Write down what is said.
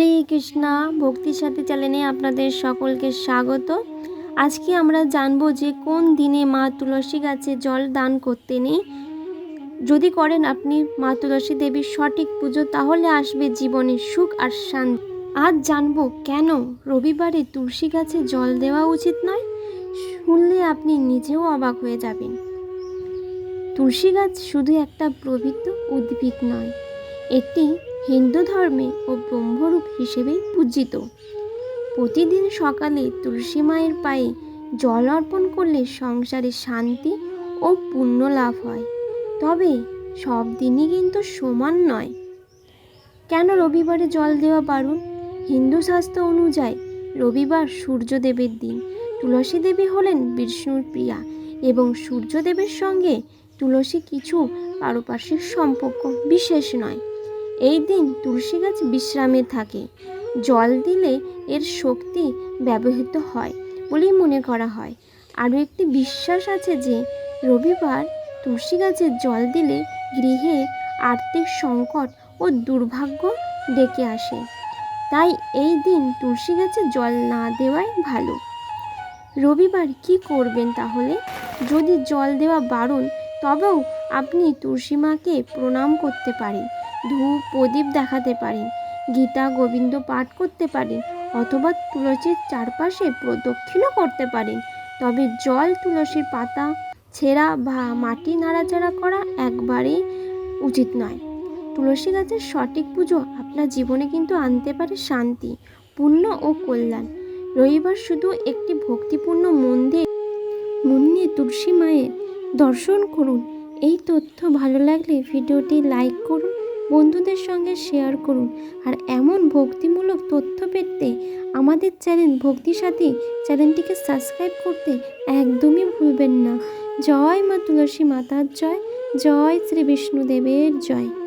হরে কৃষ্ণা, ভক্তির সাথে চ্যানেলে আপনাদের সকলকে স্বাগত। আজকে আমরা জানব যে কোন দিনে মা তুলসী গাছে জল দান করতে নেই। যদি করেন আপনি মা তুলসী দেবীর সঠিক পুজো, তাহলে আসবে জীবনে সুখ আর শান্তি। আজ জানব কেন রবিবারে তুলসী গাছে জল দেওয়া উচিত নয়? শুনলে আপনি নিজেও অবাক হয়ে যাবেন। তুলসী গাছ শুধু একটা পবিত্র উদ্ভিদ নয় এটি হিন্দু ধর্মে ও ব্রহ্মরূপ হিসেবে পূজিত। প্রতিদিন সকালে তুলসী মায়ের পায়ে জল অর্পণ করলে সংসারে শান্তি ও পুণ্য লাভ হয়। তবে সব দিনই কিন্তু সমান নয়। কেন রবিবারে জল দেওয়া বারণ? হিন্দু শাস্ত্র অনুযায়ী রবিবার সূর্যদেবের দিন। তুলসী দেবী হলেন বিষ্ণুর প্রিয়া এবং সূর্যদেবের সঙ্গে তুলসী কিছু পারপার্শ্বিক সম্পর্ক বিশেষ নয়। এই দিন তুলসী গাছ বিশ্রামে থাকে। জল দিলে এর শক্তি ব্যবহৃত হয় বলেই মনে করা হয়। আরও একটি বিশ্বাস আছে যে, রবিবার তুলসী গাছে জল দিলে গৃহে আর্থিক সংকট ও দুর্ভাগ্য ডেকে আসে। তাই এই দিন তুলসী গাছে জল না দেওয়াই ভালো। রবিবার কি করবেন তাহলে? যদি জল দেওয়া বারণ, তবেও আপনি তুলসী মাকে প্রণাম করতে পারেন। ধূপ প্রদীপ দেখাতে পারেন গীতা গোবিন্দ পাঠ করতে পারেন অথবা তুলসীর চারপাশে প্রদক্ষিণও করতে পারেন তবে জল, তুলসীর পাতা ছেঁড়া বা মাটি নাড়াচাড়া করা একবারেই উচিত নয়। তুলসী গাছের সঠিক পুজো আপনার জীবনে কিন্তু আনতে পারে শান্তি, পুণ্য ও কল্যাণ। রবিবার শুধু একটি ভক্তিপূর্ণ মন্দির। মন নিয়ে তুলসী মায়ের দর্শন করুন। এই তথ্য ভালো লাগলে ভিডিওটি লাইক করুন বন্ধুদের সঙ্গে শেয়ার করুন। আর এমন ভক্তিমূলক তথ্য পেতে আমাদের চ্যানেল ভক্তি সাথী চ্যানেলটিকে সাবস্ক্রাইব করতে একদমই ভুলবেন না। জয় মা তুলসী মাতার জয় জয় শ্রী বিষ্ণুদেবের জয়।